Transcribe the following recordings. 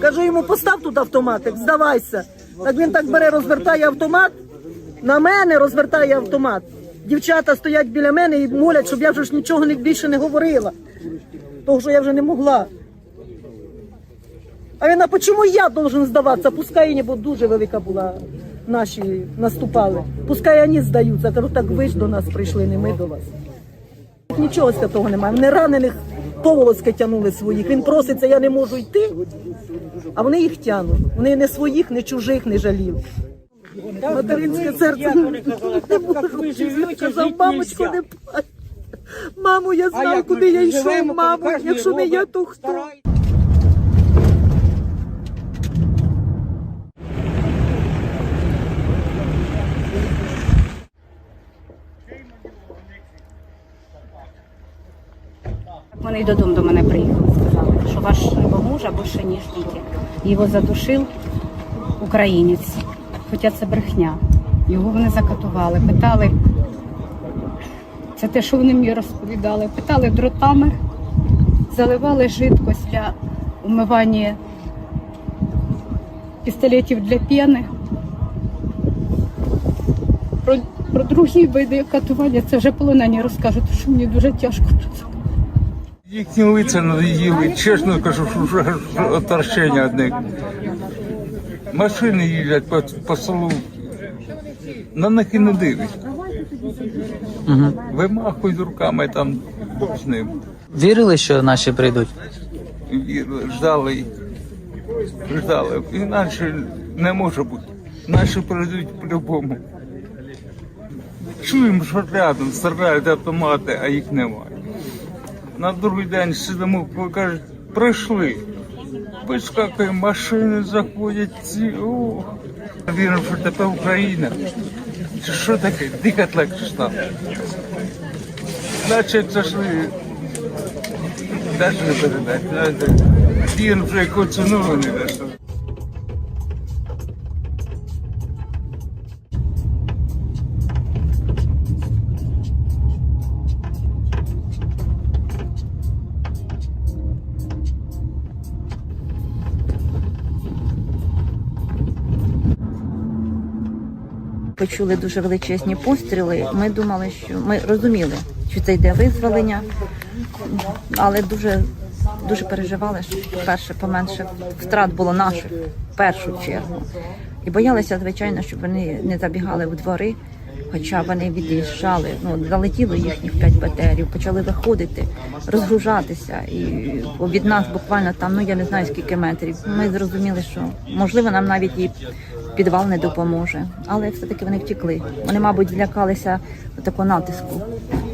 Кажу йому, постав тут автоматик, здавайся. Так він так бере, розвертає автомат, на мене розвертає автомат. Дівчата стоять біля мене і молять, щоб я вже ж нічого не- більше не говорила. Того, що я вже не могла. А він, а чому я должен здаватися? Пускай і бо дуже велика була наші наступали. Пускай вони здаються. Кажу, так ви ж до нас прийшли, не ми до вас. Нічого святого немає. Вони ранених поволоски тягнули своїх. Він проситься, я не можу йти, а вони їх тянуть. Вони не своїх, не чужих не жаліли. Материнське серце не можу. Сказав, мамочку, не плач. Мамо, я знав, куди я йшов, мамо. Якщо не я, то хто? Вони й додому до мене приїхали, сказали, що ваш муж або шинішники. Його задушив українець. Хоча це брехня. Його вони закатували, питали. Це те, що вони мені розповідали. Питали дротами, заливали жидкость для умивання пістолетів для п'яни. Про, про другі види катування це вже полонені розкажуть, що мені дуже тяжко. Їхні лиця надоїли, чесно кажу, що вже оторщення одне. Машини їздять по, по селу, на них і не дивись. Вимахують руками там Бог з ним. Вірили, що наші прийдуть? Вірили, ждали, ждали. Інакше не може бути. Наші прийдуть по-любому. Чуємо, що рядом стріляють автомати, а їх немає. На другий день сидимо, кажуть, прийшли. Вискакує машини, заходять ці. О, віримо, що тепер Україна. Чи що таке? Дихати легше стало. Значить, зайшли. Навіть не передати. Він вже яку ціну вони дасть. Почули дуже величезні постріли. Ми думали, що ми розуміли, що це йде визволення, але дуже дуже переживали, що перше поменше втрат було наших в першу чергу. І боялися, звичайно, щоб вони не забігали в двори. Хоча вони від'їжджали, ну залетіло їхніх п'ять БТРів, почали виходити, розгружатися, і від нас буквально там, ну я не знаю скільки метрів. Ми зрозуміли, що можливо нам навіть і підвал не допоможе. Але все-таки вони втекли. Вони, мабуть, злякалися такого натиску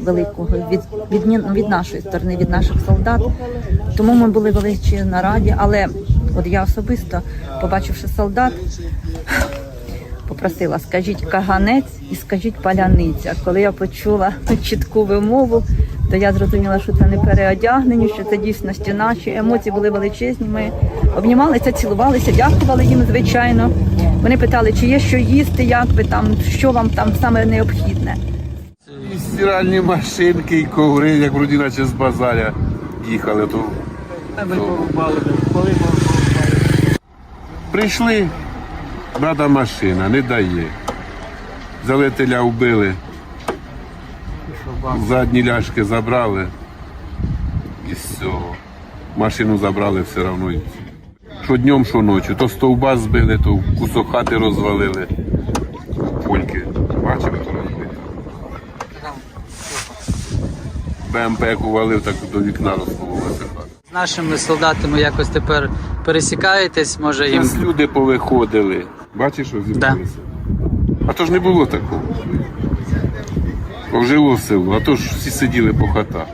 великого від, від, від нашої сторони, від наших солдат. Тому ми були величі на раді. Але от я особисто, побачивши солдат, попросила, скажіть каганець і скажіть паляниця. Коли я почула чітку вимову, то я зрозуміла, що це не переодягнені, що це дійсності наші. Емоції були величезні. Ми обнімалися, цілувалися, дякували їм, звичайно. Вони питали, чи є що їсти, як ви там, що вам там саме необхідне. І стиральні машинки, і коври, як вроді наче з базаря їхали. То... Прийшли, брата машина, не дає. Залетеля вбили. Задні ляшки забрали. І з цього. Машину забрали все одно. Що днем, що ночі. То стовба збили, то кусок хати розвалили. Польки. Бачили, то розбили. БМП як увалив, так до вікна розкололася. З нашими солдатами якось тепер пересікаєтесь, може їм. Зараз люди повиходили. Бачиш, що зібралися? А то ж не було такого. Ожило село, а то ж всі сиділи по хатах.